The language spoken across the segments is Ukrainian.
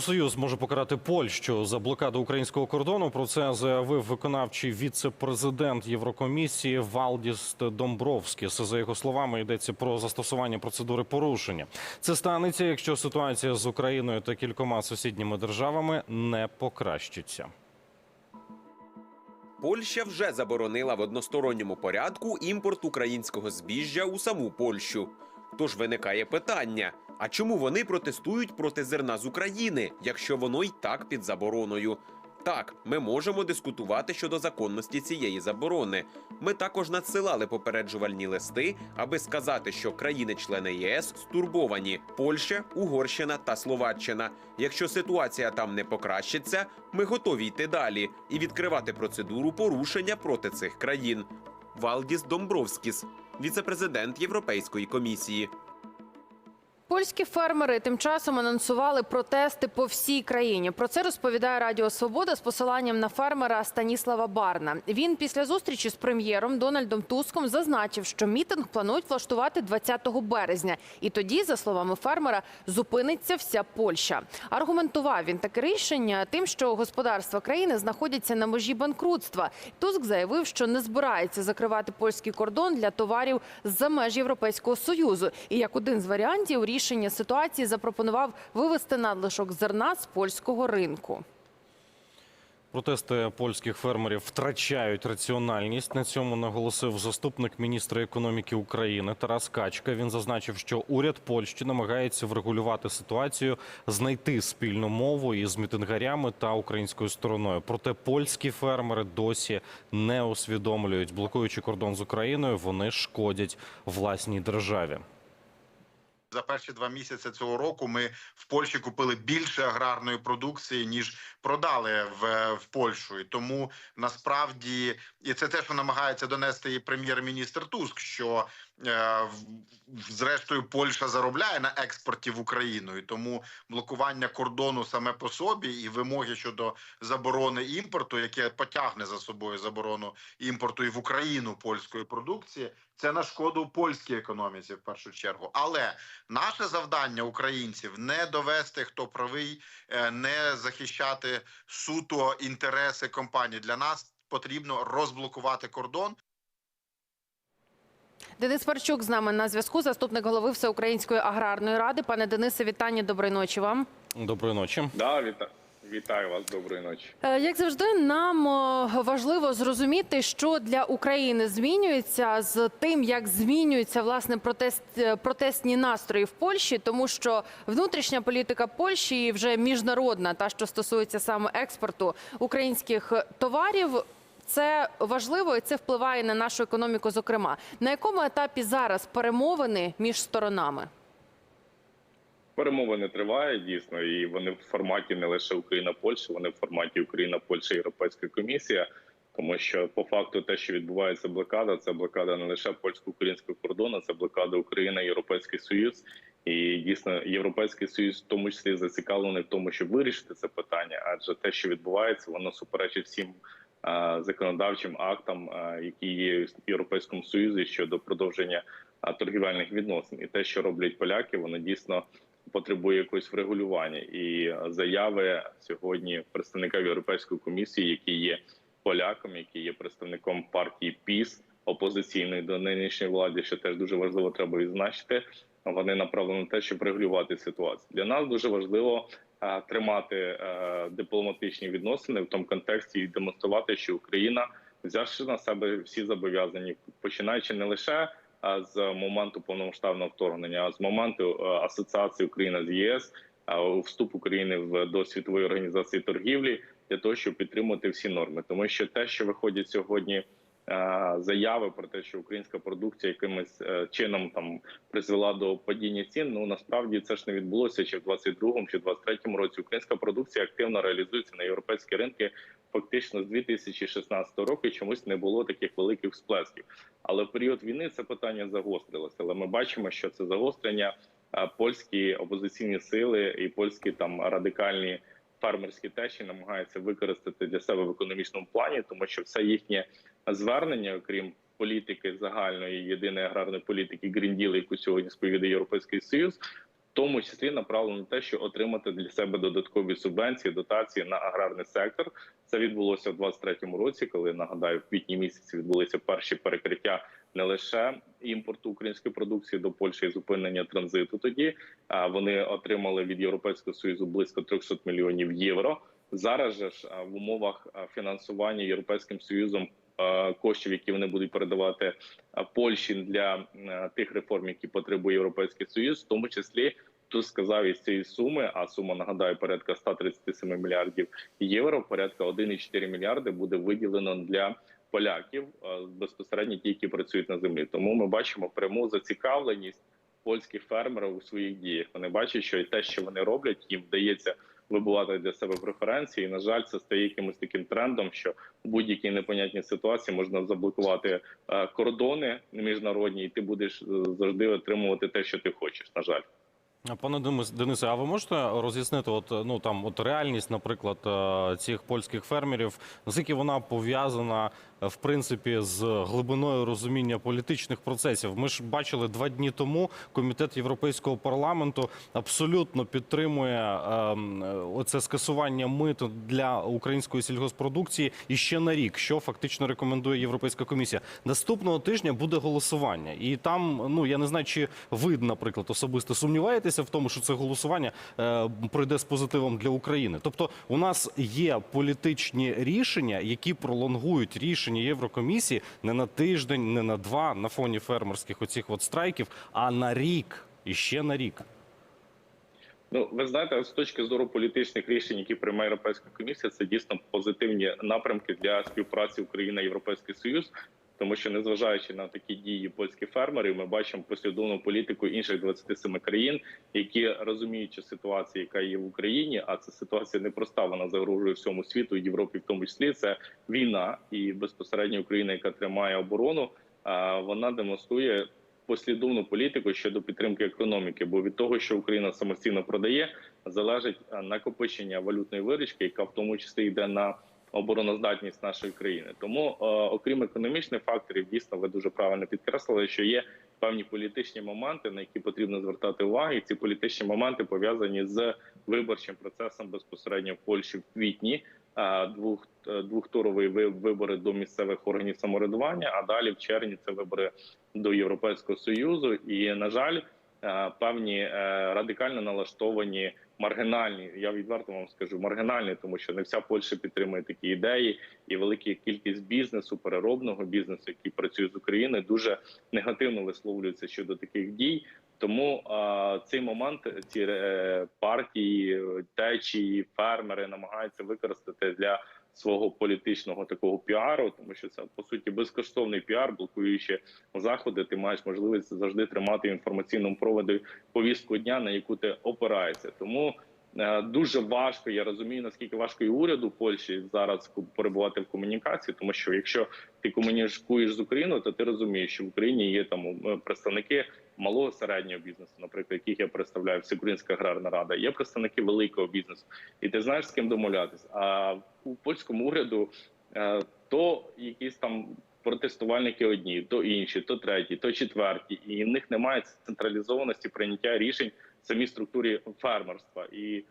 Союз може покарати Польщу за блокаду українського кордону. Про це заявив виконавчий віце-президент Єврокомісії Валдіс Домбровськіс. За його словами, йдеться про застосування процедури порушення. Це станеться, якщо ситуація з Україною та кількома сусідніми державами не покращиться. Польща вже заборонила в односторонньому порядку імпорт українського збіжжя у саму Польщу. Тож виникає питання: а чому вони протестують проти зерна з України, якщо воно й так під забороною? Так, ми можемо дискутувати щодо законності цієї заборони. Ми також надсилали попереджувальні листи, аби сказати, що країни-члени ЄС стурбовані Польща, Угорщина та Словаччина. Якщо ситуація там не покращиться, ми готові йти далі і відкривати процедуру порушення проти цих країн. Валдіс Домбровскіс, віце-президент Європейської комісії. Польські фермери тим часом анонсували протести по всій країні. Про це розповідає Радіо Свобода з посиланням на фермера Станіслава Барна. Він після зустрічі з прем'єром Дональдом Туском зазначив, що мітинг планують влаштувати 20 березня. І тоді, за словами фермера, зупиниться вся Польща. Аргументував він таке рішення тим, що господарства країни знаходяться на межі банкрутства. Туск заявив, що не збирається закривати польський кордон для товарів з-за меж Європейського союзу. І як один з варіантів рішення ситуації запропонував вивести надлишок зерна з польського ринку. Протести польських фермерів втрачають раціональність. На цьому наголосив заступник міністра економіки України Тарас Качка. Він зазначив, що уряд Польщі намагається врегулювати ситуацію, знайти спільну мову із мітингарями та українською стороною. Проте польські фермери досі не усвідомлюють, блокуючи кордон з Україною, вони шкодять власній державі. За перші два місяці цього року ми в Польщі купили більше аграрної продукції ніж продали в, в Польщу. І тому насправді і це те, що намагається донести і прем'єр-міністр Туск, що зрештою Польща заробляє на експорті в Україну, і тому блокування кордону саме по собі і вимоги щодо заборони імпорту, яке потягне за собою заборону імпорту і в Україну польської продукції, це на шкоду польській економіці в першу чергу. Але наше завдання українців не довести, хто правий, е, не захищати суто інтереси компаній. Для нас потрібно розблокувати кордон. Денис Парчук з нами на зв'язку, заступник голови Всеукраїнської аграрної ради. Пане Денисе, вітання, доброї ночі вам. Доброї ночі. Да, віта... вітаю вас, доброї ночі. Е, Як завжди, нам важливо зрозуміти, що для України змінюється з тим, як змінюються власне протест, е, протестні настрої в Польщі, тому що внутрішня політика Польщі і вже міжнародна, та що стосується саме експорту українських товарів. Це важливо і це впливає на нашу економіку. Зокрема, на якому етапі зараз перемовини між сторонами? Перемовини тривають дійсно, і вони в форматі не лише Україна, Польща, вони в форматі Україна, Польща, Європейська комісія. Тому що по факту те, що відбувається блокада, це блокада не лише польсько-українського кордону, це блокада Україна, Європейський Союз. І дійсно європейський союз в тому числі зацікавлений в тому, щоб вирішити це питання, адже те, що відбувається, воно суперечить всім законодавчим актам, е, які є в Європейському Союзі щодо продовження е, торгівельних відносин, і те, що роблять поляки, воно дійсно потребує якогось врегулювання. І е, заяви сьогодні представника Європейської комісії, який є поляком, який є представником партії ПІС опозиційної до нинішньої влади, що теж дуже важливо треба відзначити. Вони направлені на те, щоб регулювати ситуацію. Для нас дуже важливо е, тримати е, дипломатичні відносини в тому контексті і демонструвати, що Україна, взявши на себе всі зобов'язання, починаючи не лише е, з моменту повномасштабного вторгнення, а з моменту е, асоціації Україна з ЄС, е, вступ України в до світової організації торгівлі для того, щоб підтримувати всі норми, тому що те, що виходять сьогодні. Е, Заяви про те, що українська продукція якимось е, чином там призвела до падіння цін. Ну насправді це ж не відбулося чи в 22-му, чи в 23-му році. Українська продукція активно реалізується на європейські ринки. Фактично з 2016 року і чомусь не було таких великих сплесків. Але в період війни це питання загострилося. Але ми бачимо, що це загострення е, польські опозиційні сили і польські там радикальні фермерські течі намагаються використати для себе в економічному плані, тому що все їхнє звернення, окрім політики загальної єдиної аграрної політики Грінділ, яку сьогодні сповідає Європейський Союз, в тому числі направлено на те, що отримати для себе додаткові субвенції, дотації на аграрний сектор. Це відбулося в 23-му році, коли нагадаю, в квітні місяці відбулися перші перекриття не лише імпорту української продукції до Польщі і зупинення транзиту. Тоді вони отримали від Європейського союзу близько 300 мільйонів євро. Зараз же ж в умовах фінансування європейським союзом коштів, які вони будуть передавати Польщі для тих реформ, які потребує європейський союз, в тому числі. Тут сказав із цієї суми, а сума нагадаю порядка 137 мільярдів євро. Порядка 1,4 мільярди буде виділено для поляків безпосередньо ті, які працюють на землі. Тому ми бачимо пряму зацікавленість польських фермерів у своїх діях. Вони бачать, що і те, що вони роблять, їм вдається вибувати для себе преференції. І, на жаль, це стає якимось таким трендом, що в будь-якій непонятній ситуації можна заблокувати е, кордони міжнародні, і ти будеш е, завжди отримувати те, що ти хочеш. На жаль. Пане Денисе, а ви можете роз'яснити, от ну там от реальність, наприклад, е, цих польських фермерів, наскільки вона пов'язана е, в принципі з глибиною розуміння політичних процесів? Ми ж бачили два дні тому комітет Європейського парламенту абсолютно підтримує е, оце скасування мит для української сільгоспродукції і ще на рік, що фактично рекомендує Європейська комісія. Наступного тижня буде голосування, і там ну я не знаю, чи ви, наприклад, особисто сумніваєтеся в тому, що це голосування е, пройде з позитивом для України. Тобто, у нас є політичні рішення, які пролонгують рішення Єврокомісії не на тиждень, не на два на фоні фермерських оцих от страйків, а на рік і ще на рік. Ну, ви знаєте, з точки зору політичних рішень, які приймає Європейська комісія, це дійсно позитивні напрямки для співпраці Україна Європейський Союз. Тому що незважаючи на такі дії польських фермерів, ми бачимо послідовну політику інших 27 країн, які розуміючи ситуацію, яка є в Україні, а ця ситуація непроста, вона загрожує всьому світу, Європі в тому числі. Це війна і безпосередньо Україна, яка тримає оборону, вона демонструє послідовну політику щодо підтримки економіки. Бо від того, що Україна самостійно продає, залежить накопичення валютної виручки, яка в тому числі йде на обороноздатність нашої країни. Тому, е, окрім економічних факторів, дійсно ви дуже правильно підкреслили, що є певні політичні моменти, на які потрібно звертати увагу. І ці політичні моменти пов'язані з виборчим процесом безпосередньо в Польщі в квітні. е, Двох е, двохтурові ви- вибори до місцевих органів самоврядування. А далі в червні це вибори до Європейського союзу. І на жаль, певні радикально налаштовані маргінальні. Я відверто вам скажу маргінальні, тому що не вся Польща підтримує такі ідеї, і велика кількість бізнесу, переробного бізнесу, який працює з Україною, дуже негативно висловлюється щодо таких дій. Тому а, цей момент ці е, партії, течії, фермери намагаються використати для свого політичного такого піару, тому що це по суті безкоштовний піар, блокуючи заходи. Ти маєш можливість завжди тримати в інформаційному проводі повістку дня, на яку ти опираєшся. Тому дуже важко. Я розумію, наскільки важко і уряду Польщі зараз перебувати в комунікації, тому що якщо ти комунікуєш з Україною, то ти розумієш, що в Україні є там е, представники малого середнього бізнесу, наприклад, яких я представляю, Всеукраїнська аграрна рада, є представники великого бізнесу, і ти знаєш з ким домовлятись. А у польському уряду е, то якісь там протестувальники одні, то інші, то треті, то четверті, і в них немає централізованості прийняття рішень в самій структурі фермерства. І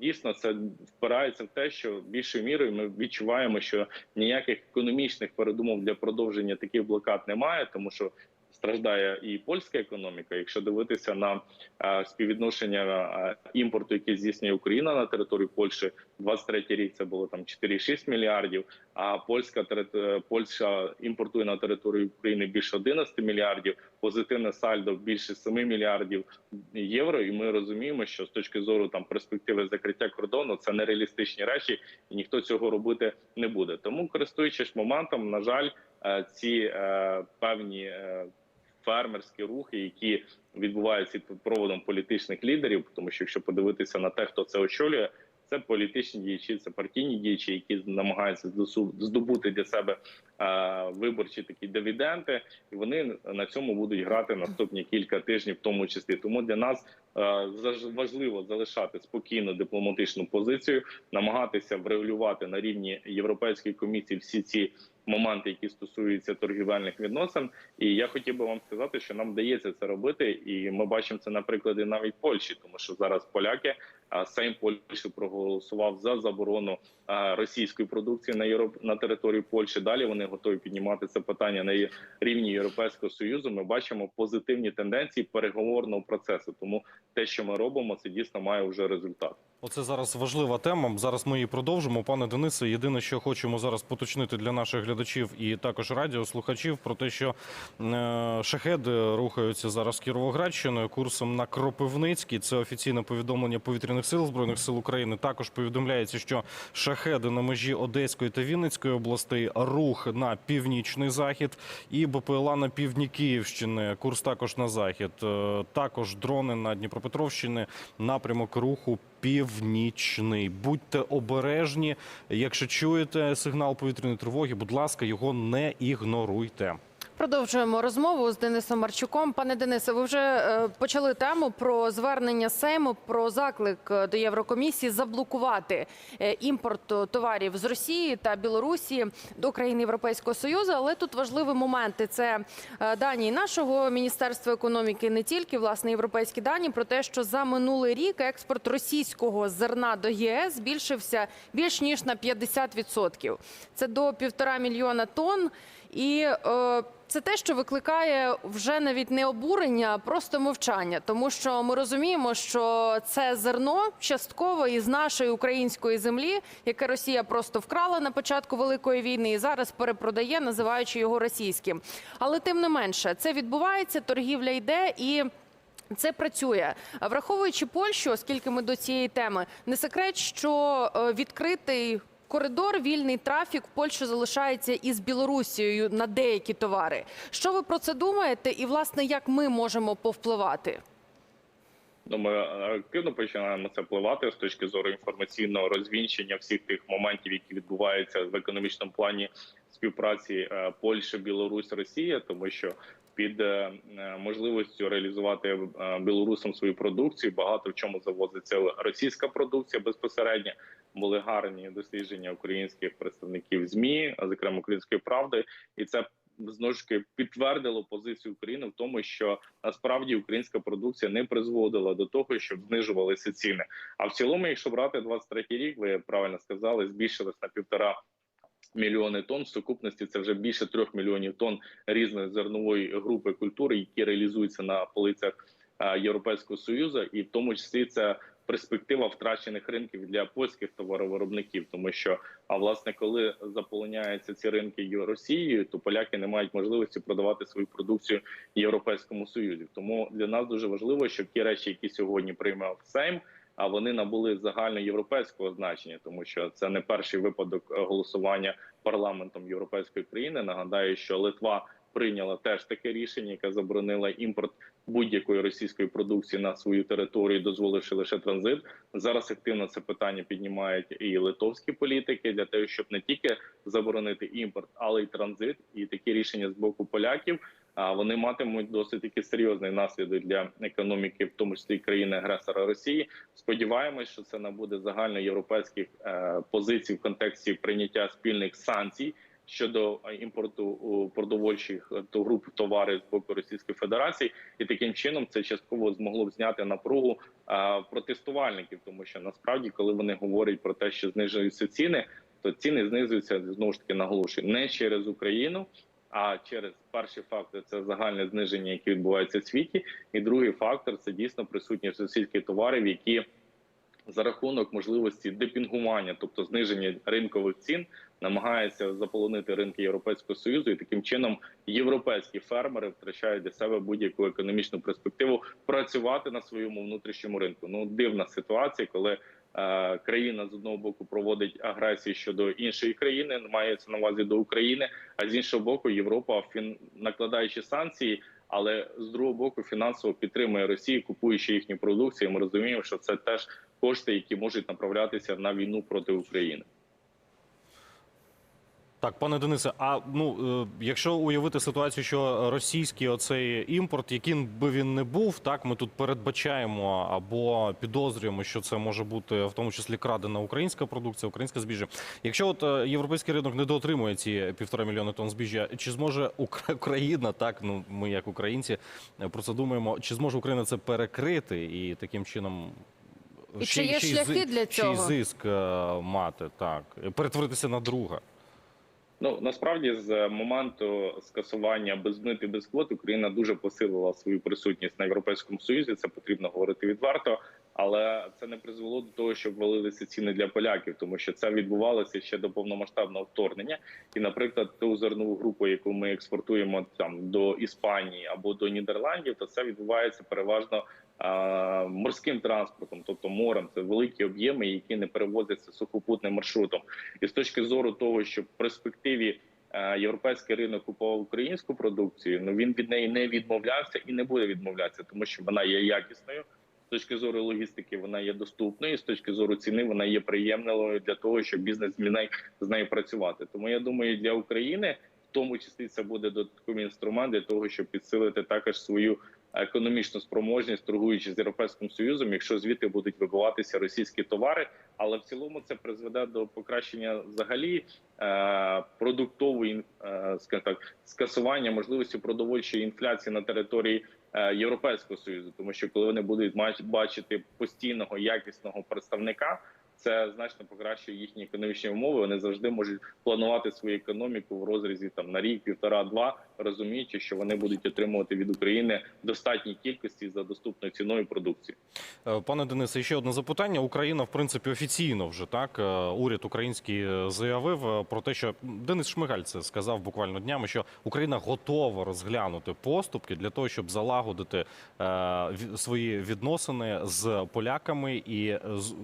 дійсно це впирається в те, що більшою мірою ми відчуваємо, що ніяких економічних передумов для продовження таких блокад немає, тому що страждає і польська економіка. Якщо дивитися на е, співвідношення е, імпорту, який здійснює Україна на територію Польщі, 23 рік це було там 4,6 мільярдів. А польська е, Польща імпортує на територію України більше 11 мільярдів. Позитивне сальдо більше 7 мільярдів євро. І ми розуміємо, що з точки зору там перспективи закриття кордону це нереалістичні речі, і ніхто цього робити не буде. Тому, користуючись моментом, на жаль, е, ці е, певні фермерські рухи, які відбуваються під проводом політичних лідерів, тому що якщо подивитися на те, хто це очолює. Це політичні діячі, це партійні діячі, які намагаються здобути для себе виборчі такі дивіденди, і вони на цьому будуть грати наступні кілька тижнів, в тому числі. Тому для нас важливо залишати спокійну дипломатичну позицію, намагатися врегулювати на рівні Європейської комісії всі ці моменти, які стосуються торгівельних відносин. І я хотів би вам сказати, що нам вдається це робити, і ми бачимо це на прикладі навіть Польщі, тому що зараз поляки а Сейм Польщі проголосував за заборону російської продукції на Європ... на території Польщі. Далі вони готові піднімати це питання на рівні Європейського союзу. Ми бачимо позитивні тенденції переговорного процесу. Тому те, що ми робимо, це дійсно має вже результат. Оце зараз важлива тема. Зараз ми її продовжимо. Пане Денисе, єдине, що хочемо зараз поточнити для наших глядачів і також радіослухачів про те, що е, шахеди рухаються зараз Кіровоградщиною курсом на Кропивницький. Це офіційне повідомлення повітряних сил збройних сил України. Також повідомляється, що шахеди на межі Одеської та Вінницької областей, рух на північний захід і БПЛА на півдні Київщини. Курс також на захід. Е, Також дрони на Дніпропетровщини. Напрямок руху північний. Будьте обережні. Якщо чуєте сигнал повітряної тривоги, будь ласка, його не ігноруйте. Продовжуємо розмову з Денисом Марчуком. Пане Денисе, ви вже е, почали тему про звернення Сейму про заклик е, до Єврокомісії заблокувати е, імпорт товарів з Росії та Білорусі до країн Європейського Союзу. Але тут важливі моменти. Це дані нашого міністерства економіки, не тільки власне європейські дані про те, що за минулий рік експорт російського зерна до ЄС збільшився більш ніж на 50%. Це до півтора мільйона тонн. І це те, що викликає вже навіть не обурення, а просто мовчання, тому що ми розуміємо, що це зерно частково із нашої української землі, яке Росія просто вкрала на початку великої війни і зараз перепродає, називаючи його російським. Але тим не менше, це відбувається, торгівля йде і. Це працює, враховуючи Польщу, оскільки ми до цієї теми, не секрет, що е, відкритий коридор, вільний трафік в Польщу залишається із Білорусією на деякі товари. Що ви про це думаєте? І власне як ми можемо повпливати? Ну, ми активно починаємо це впливати з точки зору інформаційного розвінчення всіх тих моментів, які відбуваються в економічному плані співпраці е, Польща, Білорусь, Росія, тому що під е, е, можливістю реалізувати е, білорусам свою продукцію багато в чому завозиться російська продукція безпосередньо. Були гарні дослідження українських представників змі, а зокрема української правди, і це знову ж таки підтвердило позицію України в тому, що насправді українська продукція не призводила до того, щоб знижувалися ціни. А в цілому, якщо брати 23-й рік, ви правильно сказали, збільшилось на півтора. Мільйони тонн в сукупності це вже більше трьох мільйонів тонн різної зернової групи культури, які реалізуються на полицях е, Європейського союзу, і в тому числі це перспектива втрачених ринків для польських товаровиробників, тому що а власне, коли заполоняються ці ринки Росією, то поляки не мають можливості продавати свою продукцію Європейському Союзі. Тому для нас дуже важливо, щоб ті речі, які сьогодні приймав Сейм, а вони набули загальноєвропейського значення, тому що це не перший випадок е, голосування парламентом європейської країни. Нагадаю, що Литва прийняла теж таке рішення, яке заборонила імпорт будь-якої російської продукції на свою територію, дозволивши лише транзит. Зараз активно це питання піднімають і литовські політики для того, щоб не тільки заборонити імпорт, але й транзит. І такі рішення з боку поляків. Вони матимуть досить таки серйозний наслідок для економіки, в тому числі країни агресора Росії. Сподіваємось, що це набуде загальноєвропейських е, позицій в контексті прийняття спільних санкцій щодо імпорту продовольчих е, то груп товарів з боку Російської Федерації, і таким чином це частково змогло б зняти напругу протестувальників, тому що насправді, коли вони говорять про те, що знижуються ціни, то ціни знизуються знову ж таки наголошую не через Україну. А через перший фактор це загальне зниження, яке відбувається в світі, і другий фактор це дійсно присутність російських товарів, які за рахунок можливості депінгування, тобто зниження ринкових цін, намагаються заполонити ринки Європейського союзу, і таким чином європейські фермери втрачають для себе будь-яку економічну перспективу працювати на своєму внутрішньому ринку. Ну дивна ситуація, коли е, країна з одного боку проводить агресію щодо іншої країни, мається на увазі до України, а з іншого боку, Європа накладаючи санкції. Але з другого боку фінансово підтримує Росію, купуючи їхню продукцію. Ми розуміємо, що це теж кошти, які можуть направлятися на війну проти України. Так, пане Денисе, а ну е, якщо уявити ситуацію, що російський оцей імпорт, яким би він не був, так ми тут передбачаємо або підозрюємо, що це може бути в тому числі крадена українська продукція, українське збіжжя. Якщо от е, європейський ринок не доотримує ці півтора мільйони тонн збіжжя, чи зможе Україна, так ну ми як українці е, про це думаємо, чи зможе Україна це перекрити і таким чином І чи є шляхи для цього? зиск е, мати, так перетворитися на друга. Ну насправді з моменту скасування без мит і без квот Україна дуже посилила свою присутність на європейському союзі. Це потрібно говорити відверто, але це не призвело до того, щоб валилися ціни для поляків, тому що це відбувалося ще до повномасштабного вторгнення. І, наприклад, ту зернову групу, яку ми експортуємо там до Іспанії або до Нідерландів, то це відбувається переважно. Морським транспортом, тобто морем, це великі об'єми, які не перевозяться сухопутним маршрутом. І з точки зору того, що в перспективі е, європейський ринок купував українську продукцію, ну він від неї не відмовлявся і не буде відмовлятися, тому що вона є якісною. З точки зору логістики вона є доступною. З точки зору ціни вона є приємною для того, щоб бізнес з з нею працювати. Тому я думаю, для України в тому числі це буде додатковий інструмент для того, щоб підсилити також свою економічну спроможність, торгуючи з європейським союзом, якщо звідти будуть вибиватися російські товари. Але в цілому це призведе до покращення взагалі е, продуктової е, скажімо так, скасування можливості продовольчої інфляції на території е, Європейського союзу, тому що коли вони будуть бачити постійного якісного представника. Це значно покращує їхні економічні умови. Вони завжди можуть планувати свою економіку в розрізі там на рік, півтора-два, розуміючи, що вони будуть отримувати від України достатній кількості за доступною ціною продукції. Е, Пане Денисе, ще одне запитання. Україна, в принципі, офіційно вже так. е, Уряд український е, заявив про те, що Денис Шмигаль це сказав буквально днями, що Україна готова розглянути поступки для того, щоб залагодити свої відносини з поляками і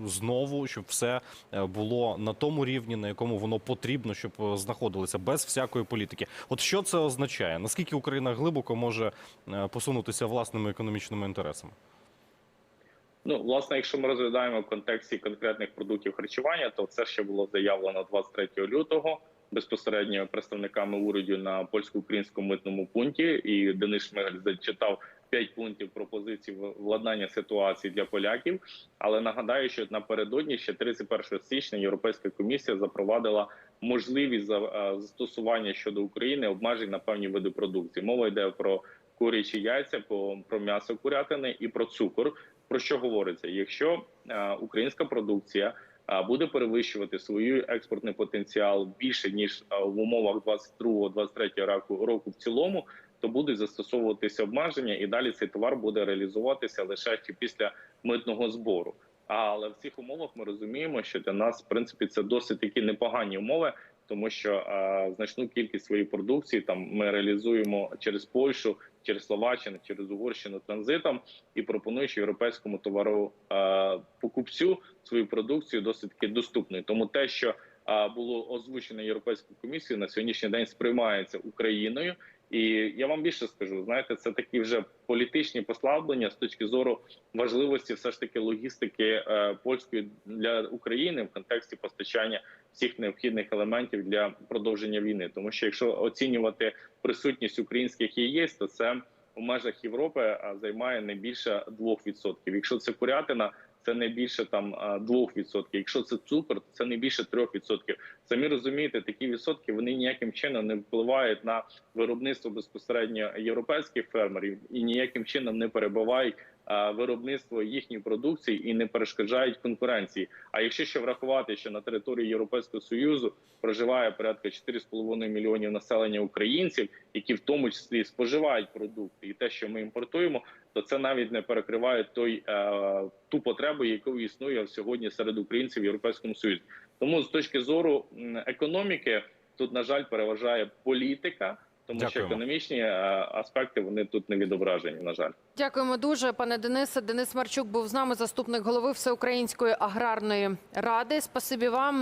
знову, щоб все було на тому рівні, на якому воно потрібно, щоб знаходилося без всякої політики. От що це означає? Наскільки Україна глибоко може е, посунутися власними економічними інтересами? Ну, власне, якщо ми розглядаємо в контексті конкретних продуктів харчування, то це ще було заявлено 23 лютого безпосередньо представниками уряду на польсько-українському митному пункті. І Денис Шмигаль зачитав п'ять пунктів пропозицій владнання ситуації для поляків. Але нагадаю, що напередодні ще 31 січня Європейська комісія запровадила можливість за- застосування щодо України обмежень на певні види продукції. Мова йде про курячі яйця, про м'ясо курятини і про цукор. Про що говориться? Якщо українська продукція буде перевищувати свій експортний потенціал більше ніж в умовах 22-23 року року в цілому, то будуть застосовуватися обмеження, і далі цей товар буде реалізуватися лише після митного збору. Але в цих умовах ми розуміємо, що для нас в принципі це досить такі непогані умови, тому що е, значну кількість своєї продукції там ми реалізуємо через Польщу, через Словаччину, через Угорщину транзитом і пропонуючи європейському товару е, покупцю свою продукцію досить таки доступною. Тому те, що е, було озвучено європейською комісією, на сьогоднішній день сприймається Україною. І я вам більше скажу, знаєте, це такі вже політичні послаблення з точки зору важливості, все ж таки логістики е, польської для України в контексті постачання всіх необхідних елементів для продовження війни. Тому що якщо оцінювати присутність українських яєць, то це у межах Європи займає не більше 2%. Якщо це курятина, це не більше там а, 2%. Якщо це цукор, то це не більше 3%. Самі розумієте, такі відсотки вони ніяким чином не впливають на виробництво безпосередньо європейських фермерів і ніяким чином не перебувають виробництво їхньої продукції і не перешкоджають конкуренції. А якщо ще врахувати, що на території Європейського союзу проживає порядка 4,5 мільйонів населення українців, які в тому числі споживають продукти, і те, що ми імпортуємо, то це навіть не перекриває той е, ту потребу, яка існує сьогодні серед українців в європейському союзі. Тому з точки зору економіки, тут на жаль переважає політика, тому що економічні е, аспекти вони тут не відображені. На жаль. Дякуємо дуже, пане Денисе. Денис Марчук був з нами, заступник голови Всеукраїнської аграрної ради. Спасибі вам.